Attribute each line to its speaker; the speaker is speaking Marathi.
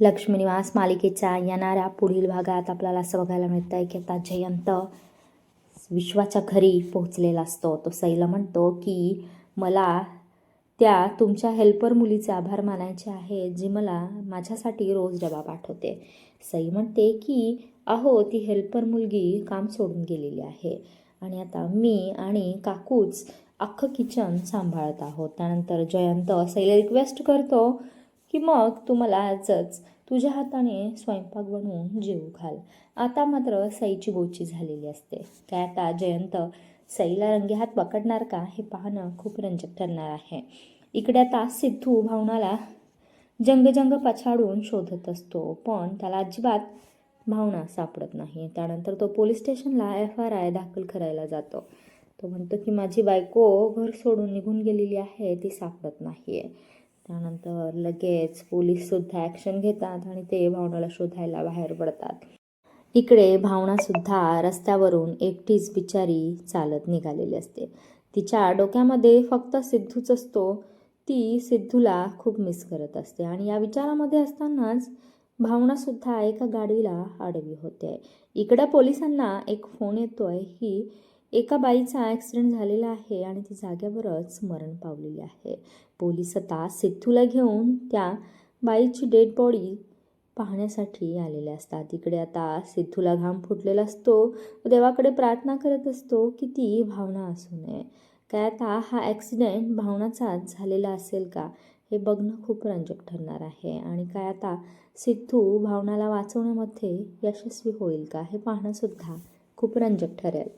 Speaker 1: लक्ष्मीनिवास मालिकेच्या येणाऱ्या पुढील भागात आपल्याला असं बघायला मिळतं आहे की आता जयंत विश्वाच्या घरी पोहोचलेला असतो. तो सईला म्हणतो की मला त्या तुमच्या हेल्पर मुलीचे आभार मानायचे आहे जी मला माझ्यासाठी रोज डबा पाठवते. सई म्हणते की अहो ती हेल्पर मुलगी काम सोडून गेलेली आहे आणि आता मी आणि काकूच अख्खं किचन सांभाळत आहोत. त्यानंतर जयंत सईला रिक्वेस्ट करतो की मग तू मला आजच तुझ्या हाताने स्वयंपाक बनवून जेवू घाल. आता मात्र सईची बोची झालेली असते. काय आता जयंत सईला रंगे हात पकडणार का हे पाहणं खूप रंजक ठरणार आहे. इकडे आता सिद्धू भावनाला जंगजंग पछाडून शोधत असतो पण त्याला अजिबात भावना सापडत नाही. त्यानंतर तो पोलीस स्टेशनला एफ आर आय दाखल करायला जातो. तो म्हणतो की माझी बायको घर सोडून निघून गेलेली आहे ती सापडत नाही आहे त्यानंतर लगेच पोलीससुद्धा ॲक्शन घेतात आणि ते भावनाला शोधायला बाहेर पडतात. इकडे भावनासुद्धा रस्त्यावरून एकटीच बिचारी चालत निघालेली असते. तिच्या डोक्यामध्ये फक्त सिद्धूच असतो. ती सिद्धूला खूप मिस करत असते आणि या विचारामध्ये असतानाच भावनासुद्धा एका गाडीला आडवी होते. इकडं पोलिसांना एक फोन येतोय. की एका बाईचा ॲक्सिडेंट झालेला आहे आणि ती जाग्यावरच मरण पावलेली आहे. पोलीस आता सिद्धूला घेऊन त्या बाईची डेड बॉडी पाहण्यासाठी आलेले असतात. इकडे आता सिद्धूला घाम फुटलेला असतो. देवाकडे प्रार्थना करत असतो की ती भावना असू नये. काय आता हा ॲक्सिडेंट भावनाचाच झालेला असेल का? हे बघणं खूप रंजक ठरणार आहे. आणि काय आता सिद्धू भावनाला वाचवण्यामध्ये यशस्वी होईल का? हे पाहणंसुद्धा खूप रंजक ठरेल.